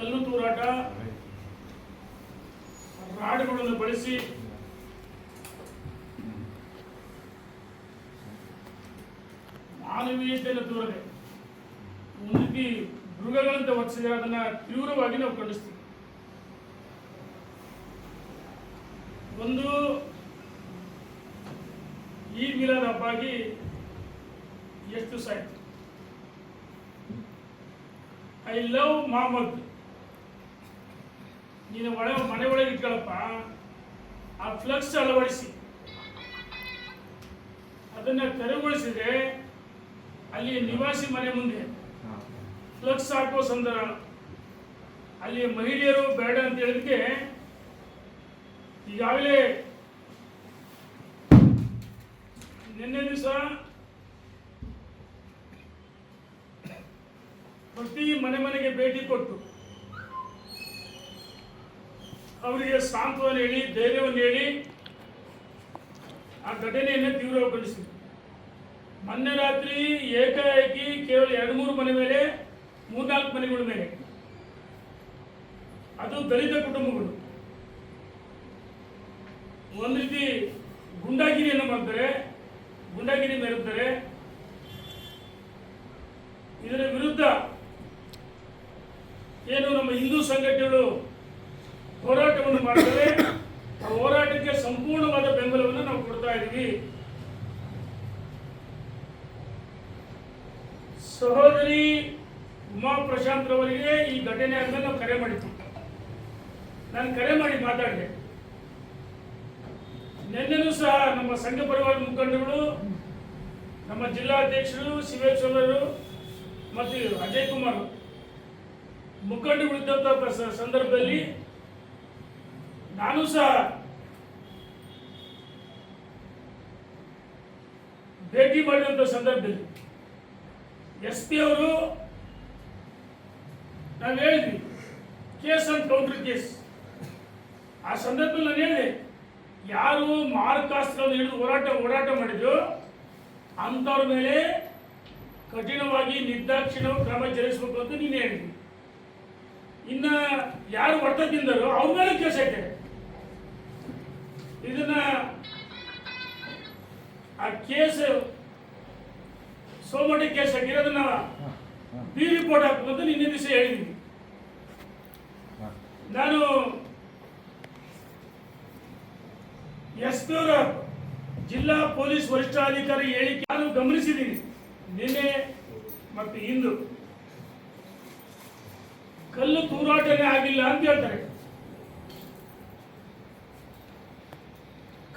ಕಲ್ಲು ತೂರಾಟ. ರಾಡುಗಳನ್ನು ಬಳಸಿ. ಮಾನವೀಯತೆಯನ್ನು ತೋರದೆ. ರೀತಿ ಮೃಗಗಳಂತೆ ವರ್ತಿಸಿದರೆ ಅದನ್ನ ತೀವ್ರವಾಗಿ ನಾವು ಖಂಡಿಸ್ತೀವಿ. ಒಂದು, ಈ ಮಿಲಾದ ಹಬ್ಬ ಆಗಿ ಎಷ್ಟು ಸಾಯ್ತು ಐ ಲವ್ ಮೊಹಮ್ಮದ್ ನೀನು ಒಳ ಮನೆ ಒಳಗೆ ಇಟ್ಕೊಳ್ಳಪ್ಪ ಆ ಫ್ಲಕ್ಸ್ ಅಳವಡಿಸಿ. ಅದನ್ನ ತೆರವುಗೊಳಿಸಿದ್ರೆ ಅಲ್ಲಿ ನಿವಾಸಿ ಮನೆ ಮುಂದೆ ಫ್ಲಕ್ಸ್ ಹಾಕುವ ಸಂದರ್ಭ ಅಲ್ಲಿ ಮಹಿಳೆಯರು ಬೇಡ ಅಂತ ಹೇಳಿದಕ್ಕೆ ಈಗಾಗಲೇ ನಿನ್ನೆ ದಿವಸ ಪ್ರತಿ ಮನೆ ಮನೆಗೆ ಭೇಟಿ ಕೊಟ್ಟು ಅವರಿಗೆ ಸಾಂತ್ವನ ಹೇಳಿ, ಧೈರ್ಯವನ್ನು ಹೇಳಿ, ಆ ಘಟನೆಯನ್ನು ತೀವ್ರಗೊಳಿಸಿದೆ ಮೊನ್ನೆ ರಾತ್ರಿ ಏಕಾಏಕಿ ಕೇವಲ ಎರಡು ಮೂರು ಮನೆ ಮೇಲೆ, ಮೂರ್ನಾಲ್ಕು ಮನೆಗಳ ಮೇಲೆ. ಅದು ದಲಿತ ಕುಟುಂಬಗಳು. ಒಂದು ರೀತಿ ಗುಂಡಾಗಿರಿಯನ್ನು ಮಾಡ್ತಾರೆ, ಗುಂಡಾಗಿರಿ ಮೇರುತ್ತಾರೆ ಇದರ ವಿರುದ್ಧ ಏನು ನಮ್ಮ ಹಿಂದೂ ಸಂಘಟನೆಗಳು ಹೋರಾಟವನ್ನು ಮಾಡಿದರೆ ಆ ಹೋರಾಟಕ್ಕೆ ಸಂಪೂರ್ಣವಾದ ಬೆಂಬಲವನ್ನು ನಾವು ಕೊಡ್ತಾ ಇದ್ದೀವಿ. ಸಹೋದರಿ ಉಮಾ ಪ್ರಶಾಂತ್ ರವರಿಗೆ ಈ ಘಟನೆ ಅಂತ ನಾವು ಕರೆ ಮಾಡಿದ್ವಿ. ನಾನು ಕರೆ ಮಾಡಿ ಮಾತಾಡಿದೆ. ನಿನ್ನೆನೂ ಸಹ ನಮ್ಮ ಸಂಘ ಪರಿವಾರ ಮುಖಂಡಗಳು ನಮ್ಮ ಜಿಲ್ಲಾಧ್ಯಕ್ಷರು ಶಿವೇಶ್ವರರು ಮತ್ತು ಅಜಯ್ ಕುಮಾರ್ ಮುಖಂಡಗಳಿದ್ದಂಥ ಸಂದರ್ಭದಲ್ಲಿ ನಾನು ಸಹ ಭೇಟಿ ಮಾಡಿದಂಥ ಸಂದರ್ಭದಲ್ಲಿ ಎಸ್ ಪಿ ಅವರು ನಾನು ಹೇಳಿದ್ವಿ, ಕೇಸ್ ಅಂಡ್ ಕೌಂಟರ್ ಕೇಸ್. ಆ ಸಂದರ್ಭದಲ್ಲಿ ನಾನು ಹೇಳಿದೆ, ಯಾರು ಮಾರಕಾಸ್ತ್ರವನ್ನು ಹಿಡಿದು ಹೋರಾಟ ಹೋರಾಟ ಮಾಡಿದ್ರು, ಅಂಥವ್ರ ಮೇಲೆ ಕಠಿಣವಾಗಿ ನಿರ್ದಾಕ್ಷಿಣ ಕ್ರಮ ಜರುಗಿಸಬೇಕು ಅಂತ ನೀನು ಹೇಳಿದ್ವಿ. ಇನ್ನು ಯಾರು ಹೊಡೆತ ತಿಂದರೋ ಅವ್ರ ಮೇಲೆ ಕೇಸ್ ಐತೆ ಇದನ್ನ ಆ ಕೇಸ್ ಸೋಮಟಿ ಕೇಸ್ ಆಗಿರೋದನ್ನ ಬಿ ರಿಪೋರ್ಟ್ ಹಾಕಬೇಕು ಅಂತ ನಿನ್ನೆ ದಿವಸ ಹೇಳಿದ್ವಿ ನಾನು ಎಸ್ ಪಿ ಅವರ ಜಿಲ್ಲಾ ಪೊಲೀಸ್ ವರಿಷ್ಠಾಧಿಕಾರಿ ಹೇಳಿಕೆ ನಾನು ಗಮನಿಸಿದ್ದೀನಿ. ನಿನ್ನೆ ಮತ್ತು ಇಂದು. ಕಲ್ಲು ತೂರಾಟನೇ ಆಗಿಲ್ಲ ಅಂತ ಹೇಳ್ತಾರೆ.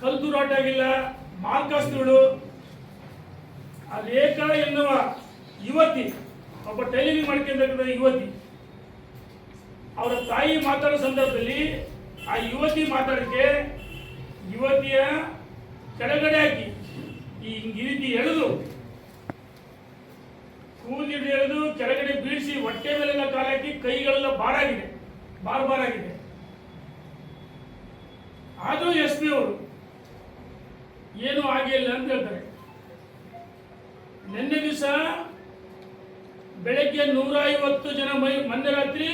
ಕಲ್ಲು ತೂರಾಟ ಆಗಿಲ್ಲ ಮಾರ್ಕಾಸ್ತಿಗಳು ಆ ರೇಖಾ ಎನ್ನುವ ಯುವತಿ, ಒಬ್ಬ ಟೈಲರಿಂಗ್ ಮಾಡ್ಕೊಂಡಿರ್ತಕ್ಕಂಥ ಯುವತಿ. ಅವರ ತಾಯಿ ಮಾತಾಡೋ ಸಂದರ್ಭದಲ್ಲಿ ಆ ಯುವತಿ ಮಾತಾಡಕ್ಕೆ ಯುವತಿಯ ಕೆಳಗಡೆ ಹಾಕಿ, ಈ ರೀತಿ ಎಳೆದು ಕೂದಲು ಎಳೆದು ಕೆಳಗಡೆ ಬೀಳಿಸಿ ಹೊಟ್ಟೆ ಮೇಲೆಲ್ಲ ಕಾಲಾಕಿ ಕೈಗಳೆಲ್ಲ ಬಾರಾಗಿದೆ, ಬಾರ್ ಬಾರಾಗಿದೆ. ಆದರೂ ಎಸ್ ಪಿ ಅವರು ಏನೂ ಆಗಿಲ್ಲ ಅಂತ ಹೇಳ್ತಾರೆ. ನಿನ್ನೆ ದಿವಸ ಬೆಳಗ್ಗೆ ನೂರ ಐವತ್ತು ಜನ ಮೈ ಮೊನ್ನೆ ರಾತ್ರಿ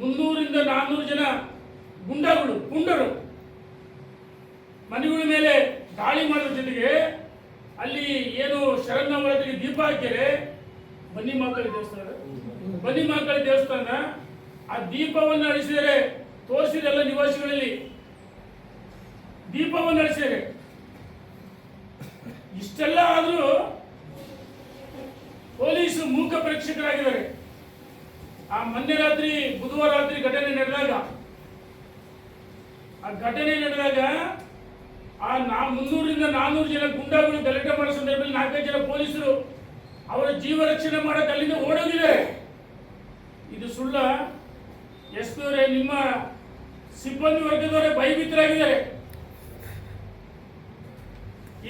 ಮುನ್ನೂರಿಂದ ನಾನ್ನೂರು ಜನ ಗುಂಡಗಳು ಗುಂಡರು ಮನೆಗಳ ಮೇಲೆ ದಾಳಿ ಮಾಡೋದ್ರ ಜೊತೆಗೆ ಅಲ್ಲಿ ಏನು ಶರಣ್ಣವರದಿಗೆ ದೀಪ ಹಾಕಿದರೆ ಬನ್ನಿ ಮಕ್ಕಳ ದೇವಸ್ಥಾನ. ಬನ್ನಿ ಮಕ್ಕಳ ದೇವಸ್ಥಾನ ಆ ದೀಪವನ್ನು ಅಳಿಸಿದರೆ ತೋರಿಸಿದೆಲ್ಲ ನಿವಾಸಿಗಳಲ್ಲಿ ದೀಪವನ್ನು ನಡೆಸಿದೆ ಇಷ್ಟೆಲ್ಲ ಆದರೂ ಪೊಲೀಸ್ ಮೂಕ ಪ್ರೇಕ್ಷಕರಾಗಿದ್ದಾರೆ. ಆ ಮೊನ್ನೆ ರಾತ್ರಿ, ಬುಧವಾರ ರಾತ್ರಿ ಘಟನೆ ನಡೆದಾಗ, ಆ ಘಟನೆ ನಡೆದಾಗ ಆ ನಾ ಮುನ್ನೂರಿಂದ ನಾನ್ನೂರು ಜನ ಗುಂಡಾಗಳು ಗಲಾಟೆ ಮಾಡೋ ಸಂದರ್ಭದಲ್ಲಿ ನಾಲ್ಕೈದು ಜನ ಪೊಲೀಸರು ಅವರ ಜೀವ ರಕ್ಷಣೆ ಮಾಡೋಕೆ ಅಲ್ಲಿಂದ ಓಡೋಗಿದ್ದಾರೆ. ಇದು ಸುಳ್ಳ. ಎಸ್ ಪಿ ಅವರೇ, ನಿಮ್ಮ ಸಿಬ್ಬಂದಿ ವರ್ಗದವರೇ ಭಯಭೀತರಾಗಿದ್ದಾರೆ.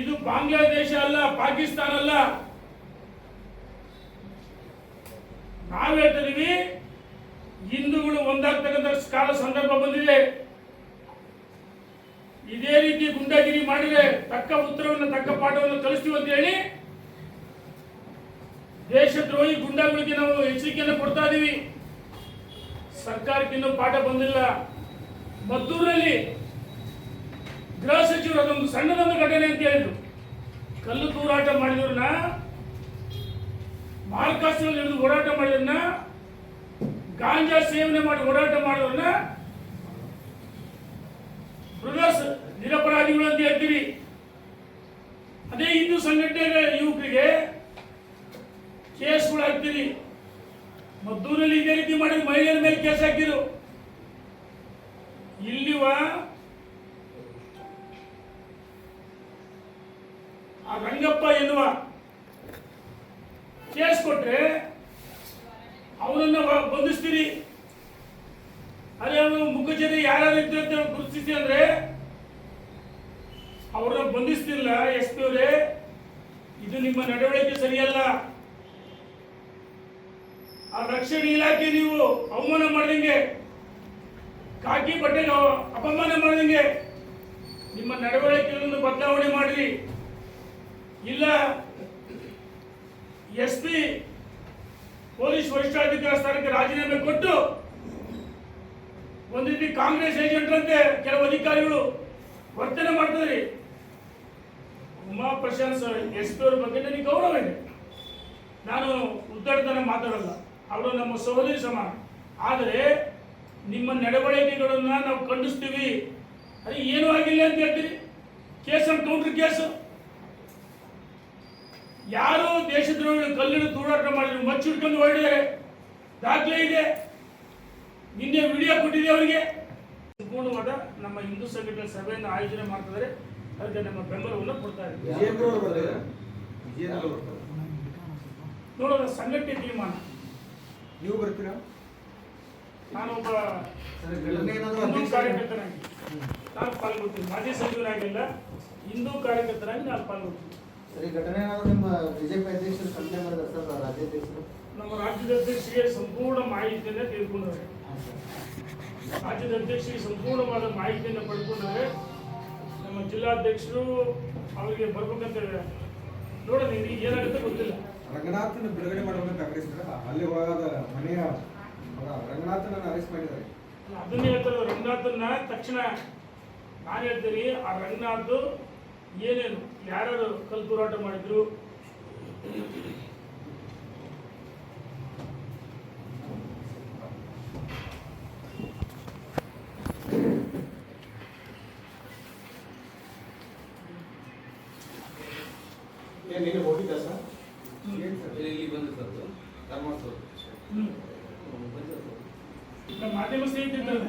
ಇದು ಬಾಂಗ್ಲಾದೇಶ ಅಲ್ಲ, ಪಾಕಿಸ್ತಾನ ಅಲ್ಲ. ನಾವು ಹೇಳ್ತಿದೀವಿ ಹಿಂದೂಗಳು ಒಂದಾಗ್ತಕ್ಕಂಥ ಕಾಲ ಸಂದರ್ಭ ಬಂದಿದೆ. ಇದೇ ರೀತಿ ಗುಂಡಾಗಿರಿ ಮಾಡಿದ್ರೆ ತಕ್ಕ ಉತ್ತರವನ್ನು, ತಕ್ಕ ಪಾಠವನ್ನು ಕಲಿಸ್ತೀವಿ ಅಂತ ಹೇಳಿ ದೇಶದ್ರೋಹಿ ಗುಂಡಾಗಳಿಗೆ ನಾವು ಎಚ್ಚರಿಕೆಯನ್ನು ಕೊಡ್ತಾ ಇದೀವಿ. ಸರ್ಕಾರಕ್ಕೆ ಇನ್ನೂ ಪಾಠ ಬಂದಿಲ್ಲ. ಮದ್ದೂರಲ್ಲಿ ಗೃಹ ಸಚಿವರು ಅದೊಂದು ಸಣ್ಣದೊಂದು ಕಲ್ಲು ತೂರಾಟ ಮಾಡಿದವ್ರನ್ನ ಮಾರ್ಕಾಸ್ಟ್ರಲ್ಲಿ ಹಿಡಿದು ಹೋರಾಟ ಮಾಡಿದ್ರನ್ನ ಗಾಂಜಾ ಸೇವನೆ ಮಾಡಿ ಹೋರಾಟ ಮಾಡಿದವ್ರನ್ನ ಬ್ರದರ್ಸ್ ನಿರಪರಾಧಿಗಳು ಅಂತ ಹೇಳ್ತೀರಿ ಅದೇ ಹಿಂದೂ ಸಂಘಟನೆಗಳ ಯುವಕರಿಗೆ ಕೇಸ್ಗಳು ಹಾಕ್ತೀರಿ. ಮದ್ದೂರಲ್ಲಿ ಇದೇ ರೀತಿ ಮಾಡಿದ ಮಹಿಳೆಯರ ಮೇಲೆ ಕೇಸ್ ಹಾಕಿರು ಇಲ್ಲಿವ ಆ ರಂಗಪ್ಪ ಎನ್ನುವ ಕೇಸ್ ಕೊಟ್ರೆ ಅವನನ್ನ ಬಂಧಿಸ್ತೀರಿ. ಅಲ್ಲಿ ಅವನು ಮುಖಜರಿ ಯಾರ್ಯಾರು ಇದ್ರು ಅಂತ ಗುರುತಿಸಿ ಅಂದ್ರೆ ಅವ್ರನ್ನ ಬಂಧಿಸ್ತಿಲ್ಲ ಎಸ್ ಪಿ ಅವರೇ ಇದು ನಿಮ್ಮ ನಡವಳಿಕೆ ಸರಿಯಲ್ಲ. ಆ ರಕ್ಷಣೆ ಇಲಾಖೆ ನೀವು ಅವಮಾನ ಮಾಡಿದಂಗೆ, ಕಾಕಿ ಬಟ್ಟೆ ಅಪಮಾನ ಮಾಡಿದಂಗೆ ನಿಮ್ಮ ನಡವಳಿಕೆಯನ್ನು ಬದಲಾವಣೆ ಮಾಡ್ರಿ. ಇಲ್ಲ. ಎಸ್ ಪಿ, ಪೊಲೀಸ್ ವರಿಷ್ಠಾಧಿಕಾರಿ ಸ್ಥಾನಕ್ಕೆ ರಾಜೀನಾಮೆ ಕೊಟ್ಟು ಒಂದು ರೀತಿ ಕಾಂಗ್ರೆಸ್ ಏಜೆಂಟ್ರಂತೆ ಕೆಲವು ಅಧಿಕಾರಿಗಳು ವರ್ತನೆ ಮಾಡ್ತಿದ್ರಿ. ಉಮಾ ಪ್ರಶಾಂತ್ ಎಸ್ ಪಿ ಅವ್ರ ಬಗ್ಗೆ ನನಗೆ ಗೌರವ ಇದೆ. ನಾನು ಉದ್ದಡತನ ಮಾತಾಡಲ್ಲ. ಅವರು ನಮ್ಮ ಸಹೋದರಿ ಸಮಾನ ಆದರೆ ನಿಮ್ಮ ನಡವಳಿಕೆಗಳನ್ನು ನಾವು ಖಂಡಿಸ್ತೀವಿ. ಅದೇ ಏನೂ ಆಗಿಲ್ಲ ಅಂತ ಹೇಳ್ತೀರಿ. ಕೇಸ್ ಅಂತ ಕೌಂಟರ್ ಕೇಸು. ಯಾರು ದೇಶದ್ರೋಹಿಗಳು ಕಲ್ಲಿನ ತೂರಾಟ ಮಾಡಿದ್ರು ಮಚ್ಚಿಡ್ಕೊಂಡು ಹೊರಡಿದ್ದಾರೆ ದಾಖಲೆ ಇದೆ. ನಿನ್ನೆ ವಿಡಿಯೋ ಕೊಟ್ಟಿದೆ ಅವರಿಗೆ. ಸಂಪೂರ್ಣವಾದ ನಮ್ಮ ಹಿಂದೂ ಸಂಘಟನೆ ಸಭೆಯನ್ನು ಆಯೋಜನೆ ಮಾಡ್ತಿದ್ದಾರೆ. ಅದಕ್ಕೆ ನಮ್ಮ ಬೆಂಬಲವನ್ನು ಕೊಡ್ತಾ ಇದ್ದೀವಿ ನೋಡೋಣ ಸಂಘಟನೆ ತೀರ್ಮಾನ. ನೀವು ಬರ್ತೀರಾ? ನಾನೊಬ್ಬ ಕಾರ್ಯಕರ್ತನಾಗಿ ನಾನು ಪಾಲ್ಗೊಳ್ತೀನಿ. ಮಾಜಿ ಸಚಿವರಾಗಿಲ್ಲ ಹಿಂದೂ ಕಾರ್ಯಕರ್ತರಾಗಿ ನಾನು ಪಾಲ್ಗೊಳ್ತೀನಿ. ಸರಿ ಘಟನೆ ಏನಾದ್ರು ನಿಮ್ಮ ಬಿಜೆಪಿ ಅಧ್ಯಕ್ಷರು ಖಂಡನೆ ಸರ್ ರಾಜ್ಯಾಧ್ಯಕ್ಷರು ನಮ್ಮ ರಾಜ್ಯದ ಅಧ್ಯಕ್ಷರಿಗೆ ಸಂಪೂರ್ಣ ಮಾಹಿತಿಯನ್ನು ತೆಗೆದುಕೊಂಡವ್ರೆ ರಾಜ್ಯದ ಅಧ್ಯಕ್ಷರಿಗೆ ಸಂಪೂರ್ಣವಾದ ಮಾಹಿತಿಯನ್ನು ಪಡ್ಕೊಂಡವ್ರೆ. ನಮ್ಮ ಜಿಲ್ಲಾಧ್ಯಕ್ಷರು ಅವರಿಗೆ ಬರ್ಬೇಕಂತ ನೋಡೋಣ ಈಗ ಏನಾಗುತ್ತೆ ಗೊತ್ತಿಲ್ಲ. ರಂಗನಾಥನ ಬಿಡುಗಡೆ ಮಾಡಬೇಕಂತ ಕಾಂಗ್ರೆಸ್ ಅಲ್ಲಿ ಹೋಗಾದ ಮನೆಯ ರಂಗನಾಥನ ರಂಗನಾಥನನ್ನ ಅರೆಸ್ಟ್ ಮಾಡಿದ್ದಾರೆ. ಅದನ್ನೇ ಹೇಳ್ತಾರೆ ರಂಗನಾಥನ್ನ ತಕ್ಷಣ ನಾನು ಹೇಳ್ತೀನಿ ಆ ರಂಗನಾಥ್ ಏನೇನು ಯಾರ್ಯಾರು ಕಲ್ ಹೋರಾಟ ಮಾಡಿದ್ರು ಹೋಗಿದ್ದ ಸರ್ ಏನ್ ಸರ್ ಇಲ್ಲಿ ಬಂದು ಸರ್ ಧರ್ಮಸ್ಥಳ ಮಾಧ್ಯಮ ಸ್ನೇಹಿತರಿದ್ದಾರೆ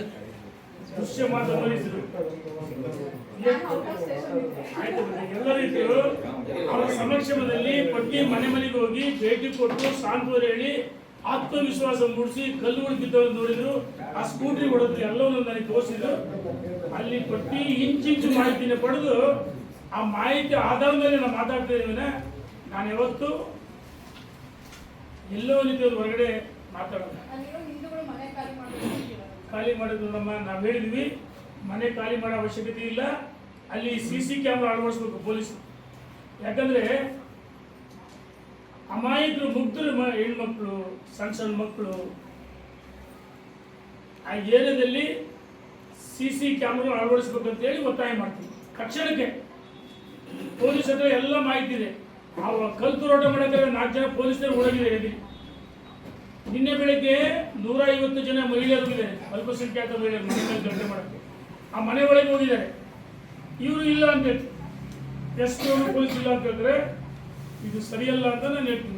ದೃಶ್ಯ ಮಾತನಾಡಿದ್ರು ಎಲ್ಲ ಬಿಡಿ. ಅವರ ಸಮಕ್ಷಮದಲ್ಲಿ ಪಟ್ಟಿ ಮನೆ ಮನೆಗೆ ಹೋಗಿ ಭೇಟಿ ಕೊಟ್ಟು ಸಾಂತ್ವನ ಹೇಳಿ ಆತ್ಮವಿಶ್ವಾಸ ಮೂಡಿಸಿ ಕಲ್ಲುಗಳು ಬಿದ್ದವನ್ನು ನೋಡಿದ್ರು. ಆ ಸ್ಕೂಟ್ರಿ ಹೊಡೆದ್ರು ಎಲ್ಲವನ್ನು ನನಗೆ ತೋರಿಸಿದ್ರು. ಅಲ್ಲಿ ಪಟ್ಟಿ ಇಂಚಿಂಚು ಮಾಹಿತಿನ ಪಡೆದು ಆ ಮಾಹಿತಿ ಆಧಾರದ ಮೇಲೆ ಮಾತಾಡ್ತಾ ಇದ್ದೇನೆ. ನಾನು ಯಾವತ್ತು ಎಲ್ಲೋ ನಿಂತು ಹೊರಗಡೆ ಮಾತಾಡೋದು ಖಾಲಿ ಮಾಡಿದ್ರು ನಮ್ಮ ನಾವು ಹೇಳಿದ್ವಿ. ಮನೆ ಖಾಲಿ ಮಾಡೋ ಅವಶ್ಯಕತೆ ಇಲ್ಲ. ಅಲ್ಲಿ ಸಿ ಸಿ ಕ್ಯಾಮ್ರಾ ಅಳವಡಿಸ್ಬೇಕು ಪೊಲೀಸ್. ಯಾಕಂದ್ರೆ ಅಮಾಯಕರು, ಮುಗ್ಧರು ಹೆಣ್ಮಕ್ಳು, ಸಣ್ಣ ಸಣ್ಣ ಮಕ್ಕಳು ಆ ಏರಿಯಾದಲ್ಲಿ ಸಿ ಸಿ ಕ್ಯಾಮ್ರಾ ಅಳವಡಿಸ್ಬೇಕಂತೇಳಿ ಹೇಳಿ ಒತ್ತಾಯ ಮಾಡ್ತೀವಿ. ತಕ್ಷಣಕ್ಕೆ ಪೊಲೀಸ್ ಹತ್ರ ಎಲ್ಲ ಮಾಹಿತಿ ಇದೆ. ಆ ಕಲ್ತು ರೋಟ ಮಾಡೋಕೆ ನಾಲ್ಕು ಜನ ಪೊಲೀಸರು ಒಳಗಿದೆ ಎಲ್ಲಿ? ನಿನ್ನೆ ಬೆಳಗ್ಗೆ ನೂರ ಐವತ್ತು ಜನ ಮಹಿಳೆಯರು ಇದ್ದಾರೆ. ಅಲ್ಪಸಂಖ್ಯಾತ ಮಹಿಳೆಯರು ಮನೆ ಮೇಲೆ ಮಾಡಕ್ಕೆ. ಆ ಮನೆ ಒಳಗೆ ಹೋಗಿದ್ದಾರೆ. ಇವರು ಇಲ್ಲ ಅಂತ ಹೇಳ್ತಾರೆ. ಎಷ್ಟು ಪೊಲೀಸ್ ಇಲ್ಲ ಅಂತ ಹೇಳಿದ್ರೆ ಇದು ಸರಿಯಲ್ಲ ಅಂತ ನಾನು ಹೇಳ್ತೀನಿ.